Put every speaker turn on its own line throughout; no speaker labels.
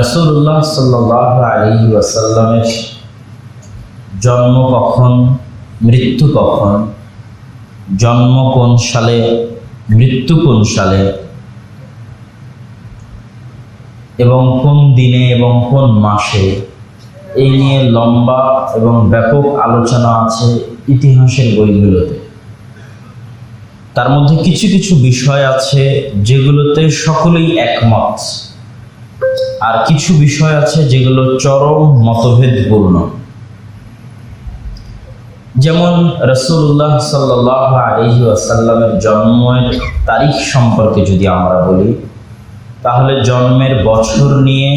রসুল্লাহ সাল্লাহ আলী ওয়াসাল্লামের জন্ম কখন, মৃত্যু কখন, জন্ম কোন সালে, মৃত্যু কোন সালে, এবং কোন দিনে এবং কোন মাসে, এই নিয়ে লম্বা এবং ব্যাপক আলোচনা আছে ইতিহাসের বইগুলোতে। তার মধ্যে কিছু কিছু বিষয় আছে যেগুলোতে সকলেই একমত। আর কিছু বিষয় আছে যেগুলো চরম মতভেদপূর্ণ। যেমন রসুল্লাহ সাল্লাহ আলহি আসাল্লামের জন্মের তারিখ সম্পর্কে যদি আমরা বলি, তাহলে জন্মের বছর নিয়ে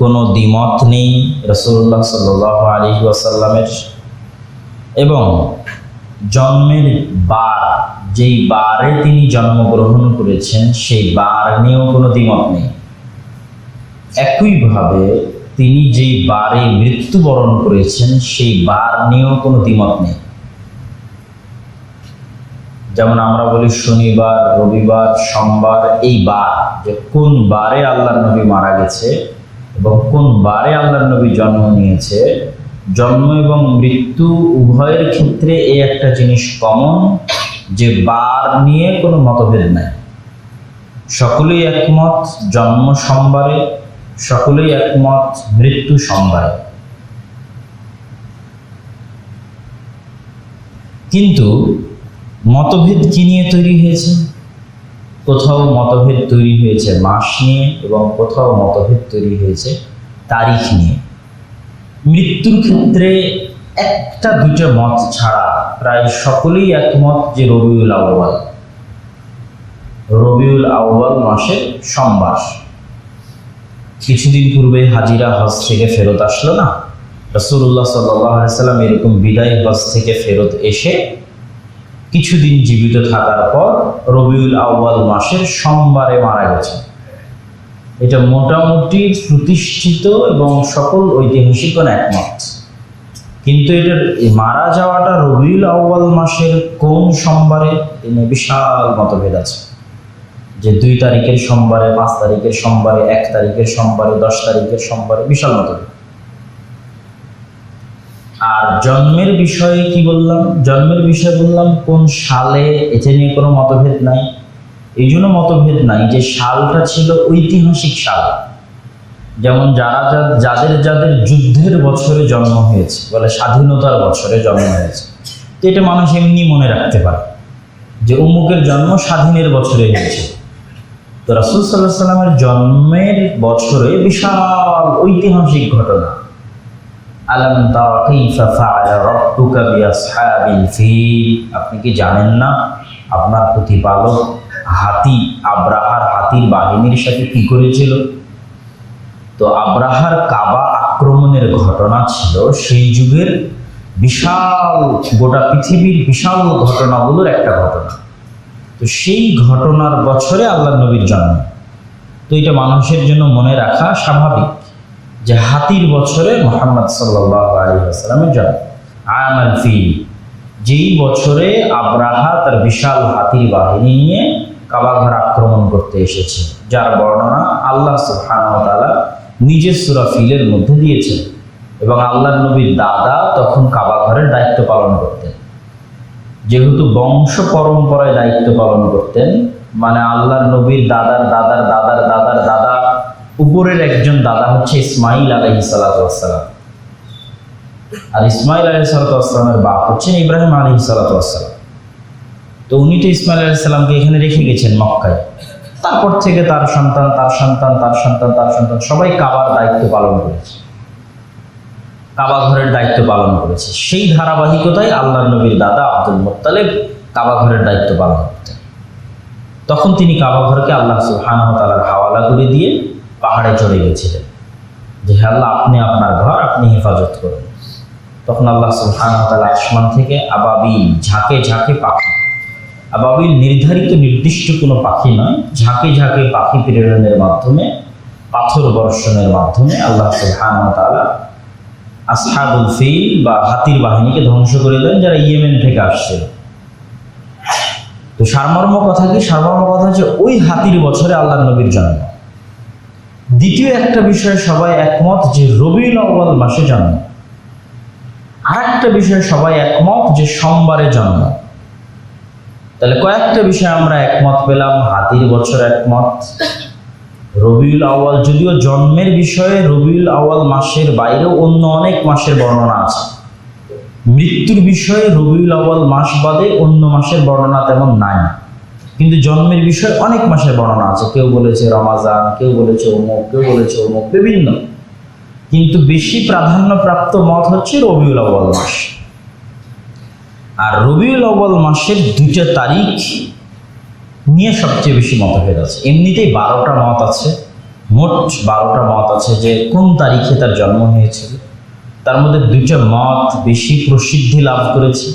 কোনো দ্বিমত নেই রসুল্লাহ সাল্লাহ আলহি আসাল্লামের এবং জন্মের বার, যেই বারে তিনি জন্মগ্রহণ করেছেন, সেই বার নিয়েও কোনো দ্বিমত নেই। একইভাবে তিনি যেই বারে মৃত্যুবরণ করেছেন, সেই বার নিয়েও কোনো দ্বিমত নেই। যেমন আমরা বলি শনিবার, রবিবার, সোমবার, এই বার যে কোন বারে আল্লাহ নবী মারা গেছে এবং কোন বারে আল্লাহ নবী জন্ম নিয়েছে, জন্ম এবং মৃত্যু উভয়ের ক্ষেত্রে এই একটা জিনিস কমন যে বার নিয়ে কোনো মতভেদ নাই। সকলেই একমত, জন্ম সোমবারে সকলেই একমত মৃত্যু সোমবারে কিন্তু মতভেদ কি নিয়ে তৈরি হয়েছে? কোথাও মতভেদ তৈরি হয়েছে মাস নিয়ে এবং কোথাও মতভেদ তৈরি হয়েছে তারিখ নিয়ে। মৃত্যুর ক্ষেত্রে একটা দুটো মত ছাড়া প্রায় সকলেই একমত যে রবিউল আউ্বাল রবিউল আউ্বাল মাসের সোমবার। কিছুদিন পূর্বে হাজিরা হজ থেকে ফেরত আসলো না? রসুল্লাহ সাল্লাম এরকম বিদায় হজ থেকে ফেরত এসে কিছুদিন জীবিত থাকার পর রবিউল আউ্বাল মাসের সোমবারে মারা গেছে এটা মোটামুটি প্রতিষ্ঠিত এবং সকল ঐতিহাসিকগণ একমত। কিন্তু এটার মারা যাওয়াটা রবিউল আউ্বাল মাসের কোন সোমবারে? বিশাল মতভেদ আছে। যে দুই তারিখের সোমবারে, পাঁচ তারিখের সোমবারে, এক তারিখের সোমবারে, দশ তারিখের সোমবারে বিশাল মতভেদ আর জন্মের বিষয়ে কি বললাম? জন্মের বিষয়ে বললাম, কোন সালে এটা নিয়ে কোনো মতভেদ নাই। এই জন্য মতভেদ নাই যে সালটা ছিল ঐতিহাসিক সাল। যেমন যারা যাদের যাদের যুদ্ধের বছরে জন্ম হয়েছে, বলে স্বাধীনতার বছরে জন্ম হয়েছে, তো এটা মানুষ এমনি মনে রাখতে পারে যে অমুকের জন্ম স্বাধীনের বছরে হয়েছে। তো রাসুল সাল্লাহ সাল্লামের জন্মের বছরে বিশাল ঐতিহাসিক ঘটনা। আলম আপনি কি জানেন না আপনার প্রতিপালক হাতি, আব্রাহার হাতির বাহিনীর সাথে কি করেছিল? তো আব্রাহার কাবা আক্রমণের ঘটনা ছিল সেই যুগের বিশাল গোটা পৃথিবীর বিশাল ঘটনাগুলোর একটা ঘটনা। তো সেই ঘটনার বছরে আল্লাহ নবীর জন্ম। তো এটা মানুষের জন্য মনে রাখা স্বাভাবিক যে হাতির বছরে মোহাম্মদ সাল্লাহ আলী আসসালামের জন্ম। আয়ামাল ফি, যেই বছরে আব্রাহা তার বিশাল হাতির বাহিনী নিয়ে কাবাঘর আক্রমণ করতে এসেছে, যার বর্ণনা আল্লাহ তাআলা নিজের সূরা ফিলের মধ্যে দিয়েছেন এবং আল্লাহর নবীর দাদা তখন কাবাঘরের দায়িত্ব পালন করতেন। যেহেতু বংশ পরম্পরায় দায়িত্ব পালন করতেন মানে আল্লাহর নবীর দাদার দাদার দাদার দাদার দাদা, উপরের একজন দাদা হচ্ছে ইসমাইল আলহি সালাতাম আর ইসমাইল আলহি সালাতামের বাপ হচ্ছেন ইব্রাহিম আলহি সালাতাম তো উনি তো ইসমাইল আলহি সাল্লামকে এখানে রেখে গেছেন মক্কায়। তারপর থেকে তার সন্তান তার সন্তান তার সন্তান তার সন্তান সবাই কাবার দায়িত্ব পালন করেছে। কাবা ঘরের দায়িত্ব পালন করেছে। সেই ধারাবাহিকতায় আল্লাহ নবীর দাদা আব্দুল মোত্তালেব কাবা ঘরের দায়িত্ব পালন করতেন। তখন তিনি কাবা ঘরকে আল্লাহ ওয়া হাওয়ালা করে দিয়ে পাহাড়ে চড়ে গেছিলেন। যে আল্লাহ, আপনি আপনার ঘর, আপনি হেফাজত করুন। তখন আল্লাহ তাআলা আসমান থেকে আবাবিল ঝাঁকে ঝাঁকে পাখি, আবাবিল নির্ধারিত নির্দিষ্ট কোনো পাখি নয়, ঝাঁকে ঝাঁকে পাখি প্রেরণের মাধ্যমে, পাথর বর্ষণের মাধ্যমে আল্লাহ তাআলা আসহাবুল ফিল বা হাতির বাহিনীকে ধ্বংস করে দেন যারা ইয়েমেন থেকে আসছিল তো সারমর্ম কথা কি? সারমর্ম কথা হচ্ছে ওই হাতির বছরে আল্লাহ নবীর জন্ম। দ্বিতীয় একটা বিষয়ে সবাই একমত যে রবিউল আউ্বাল মাসে জন্ম। আর একটা বিষয়ে সবাই একমত যে সোমবারে জন্ম। তাহলে কয়েকটা বিষয়ে আমরা একমত পেলাম, হাতির বছর একমত। রবিউল আউয়াল, যদিও জন্মের বিষয়ে রবিউল আওয়াল মাসের বাইরেও অন্য অনেক মাসের বর্ণনা আছে। মৃত্যুর বিষয়ে রবিউল আওয়াল মাস বাদে অন্য মাসের বর্ণনা তেমন নাই। কিন্তু জন্মের বিষয়ে অনেক মাসের বর্ণনা আছে। কেউ বলেছে রমাজান, কেউ বলেছে অমুক, কেউ বলেছে অমুক, বিভিন্ন। কিন্তু বেশি প্রাধান্যপ্রাপ্ত মত হচ্ছে রবিউল আওয়াল মাস। আর রবিউল আউয়াল মাসের দুইটা তারিখ নিয়ে সবচেয়ে বেশি মতভেদ আছে। এমনিতেই বারোটা মত আছে, মোট বারোটা মত আছে যে কোন তারিখে তার জন্ম হয়েছিল। তার মধ্যে দুইটা মত বেশি প্রসিদ্ধি লাভ করেছে।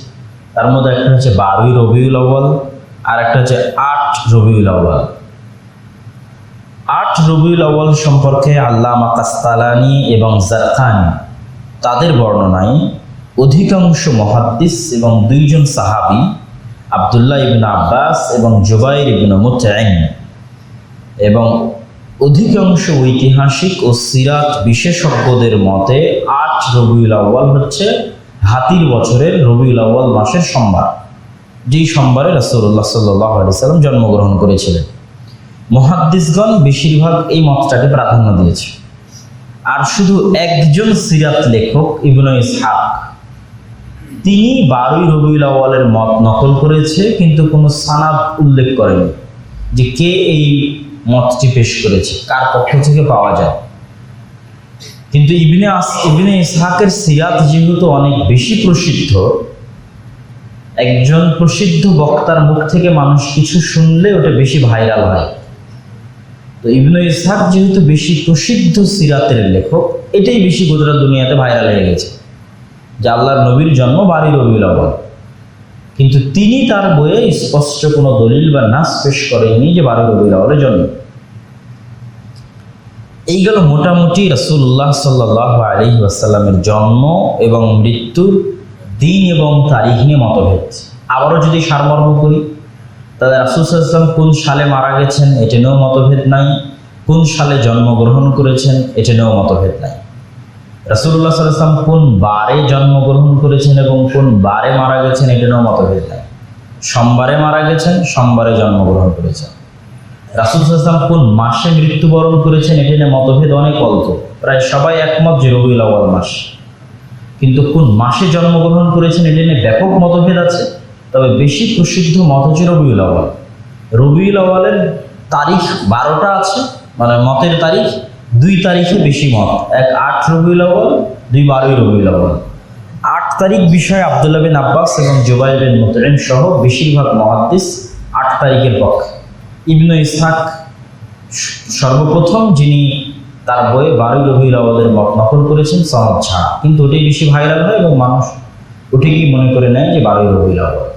তার মধ্যে একটা হচ্ছে বারোই রবিউল আউ্বাল আর একটা হচ্ছে আট রবিউল আউ্বাল আট রবিউল আউ্বাল সম্পর্কে আল্লামা কাস্তালানি এবং জারখানি তাদের বর্ণনায় অধিকাংশ মহাদ্দিস এবং দুইজন সাহাবি আবদুল্লাহ ইবিন আব্বাস এবং জুবাইর ইবিন মুতাইন এবং অধিকাংশ ঐতিহাসিক ও সিরাত বিশেষজ্ঞদের মতে আট রবিউল আউ্বাল হচ্ছে হাতির বছরের রবিউল আউ্বাল মাসের সোমবার, যেই সোমবারে রাসূলুল্লাহ সাল্লাহ সাল্লাম জন্মগ্রহণ করেছিলেন। মহাদ্দিসগণ বেশিরভাগ এই মতটাকে প্রাধান্য দিয়েছে। আর শুধু একজন সিরাত লেখক, ইবনু ইসহাক তিনি বারোই রবিউল আউ্বালের মত নকল করেছে, কিন্তু কোনো সানাদ উল্লেখ করেনি যে কে এই মতটি পেশ করেছে, কার পক্ষ থেকে পাওয়া যায়। কিন্তু ইবনে আস, ইবনে ইসহাকের সিরাত যেহেতু অনেক বেশি প্রসিদ্ধ, একজন প্রসিদ্ধ বক্তার মুখ থেকে মানুষ কিছু শুনলে ওটা বেশি ভাইরাল হয়। তো ইবনে ইসহাক যেহেতু বেশি প্রসিদ্ধ সিরাতের লেখক, এটাই বেশি গোজরা দুনিয়াতে ভাইরাল হয়ে গেছে। যে আল্লাহর নবীর জন্ম বাড়ি রবিউল আউ্বাল কিন্তু তিনি তার বইয়ে স্পষ্ট কোনো দলিল বা নাস পেশ করেননি যে বারো রবিউল আউ্বালের জন্ম। এই গেল মোটামুটি রসুল্লাহ সাল্লাহ আলী আসাল্লামের জন্ম এবং মৃত্যুর দিন এবং তারিখ নিয়ে মতভেদ। আবারও যদি সারমর্ম করি, তাহলে রাসুলাম কোন সালে মারা গেছেন এটা নিয়েও মতভেদ নাই। কোন সালে জন্মগ্রহণ করেছেন এটা নিয়েও মতভেদ নাই। রাসুল্লাহ সাল্লাম কোন বারে জন্মগ্রহণ করেছেন এবং কোন বারে মারা গেছেন এটা নিয়েও মতভেদ নাই। সোমবারে মারা গেছেন, সোমবারে জন্মগ্রহণ করেছেন। রাসুল সাল্লাম কোন মাসে মৃত্যুবরণ করেছেন এটা নিয়ে মতভেদ অনেক অল্প। প্রায় সবাই একমত যে রবিউল মাস। কিন্তু কোন মাসে জন্মগ্রহণ করেছেন এটা নিয়ে ব্যাপক মতভেদ আছে। তবে বেশি প্রসিদ্ধ মত হচ্ছে রবিউল আউ্বাল রবিউল আউ্বালের তারিখ বারোটা আছে মানে মতের তারিখ দুই তারিখে বেশি মত। এক আট রবিউল আউ্বাল দুই বারোই রবিউল আউ্বাল আট তারিখ বিষয়ে আবদুল্লাহ বিন আব্বাস এবং জুবাই বিন মুতরিম সহ বেশিরভাগ মহাদ্দিস আট তারিখের পক্ষে। ইবনু ইসহাক সর্বপ্রথম, যিনি তার বইয়ে বারোই রবিউল আউ্বালের মত নকল করেছেন, সনদ ছাড়া। কিন্তু ওটাই বেশি ভাইরাল হয় এবং মানুষ ওটাকেই মনে করে নেয় যে বারোই রবিউল আউ্বাল